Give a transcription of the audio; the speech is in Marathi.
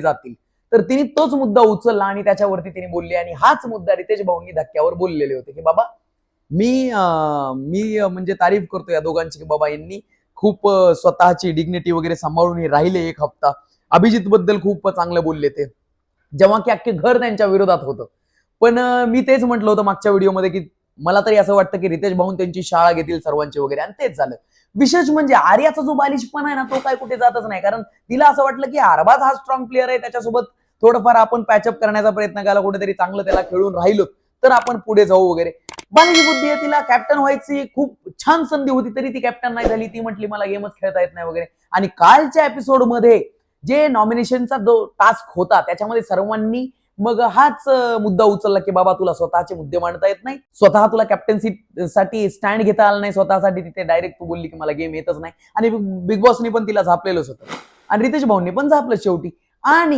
जातील. तर तिने तोच मुद्दा उचलला आणि त्याच्यावरती तिने बोलली आणि हाच मुद्दा रितेश भाऊंनी धक्क्यावर बोललेले होते की बाबा मी अं, मी म्हणजे तारीफ करतो या दोघांची की बाबा यांनी खूप स्वतःची डिग्निटी वगैरे सांभाळून हे राहिले एक हप्ता अभिजित बद्दल खूप चांगलं बोलले ते. जेव्हा की अख्खे घर त्यांच्या विरोधात होतं. पण मी तेच म्हटलं होतं मागच्या व्हिडिओमध्ये की मला तरी असं वाटतं की रितेश भाऊन त्यांची शाळा घेतील सर्वांची वगैरे आणि तेच झालं. विशेष म्हणजे आर्याचा जो बालिशपणा आहे ना तो काय कुठे जातच नाही. कारण तिला असं वाटलं की अरबाज हा स्ट्रॉंग प्लेअर आहे त्याच्यासोबत थोडंफार आपण पॅचअप करण्याचा प्रयत्न केला कुठेतरी चांगलं त्याला खेळून राहिलो तर आपण पुढे जाऊ वगैरे. बालाजी बुद्धी आहे तिला कॅप्टन व्हायची खूप छान संधी होती तरी ती कॅप्टन नाही झाली. ती म्हटली मला गेमच खेळता येत नाही वगैरे. आणि कालच्या एपिसोडमध्ये जे नॉमिनेशनचा जो टास्क होता त्याच्यामध्ये सर्वांनी मग हाच मुद्दा उचलला की बाबा तुला स्वतःचे मुद्दे मांडता येत नाही. स्वतः तुला कॅप्टन्सी साठी स्टँड घेता आला नाही स्वतःसाठी तिथे डायरेक्ट तू बोलली की मला गेम येतच नाही. आणि बिग बॉसने पण तिला झापलेलंच होतं आणि रितेश भाऊंनी पण झापलं शेवटी. आणि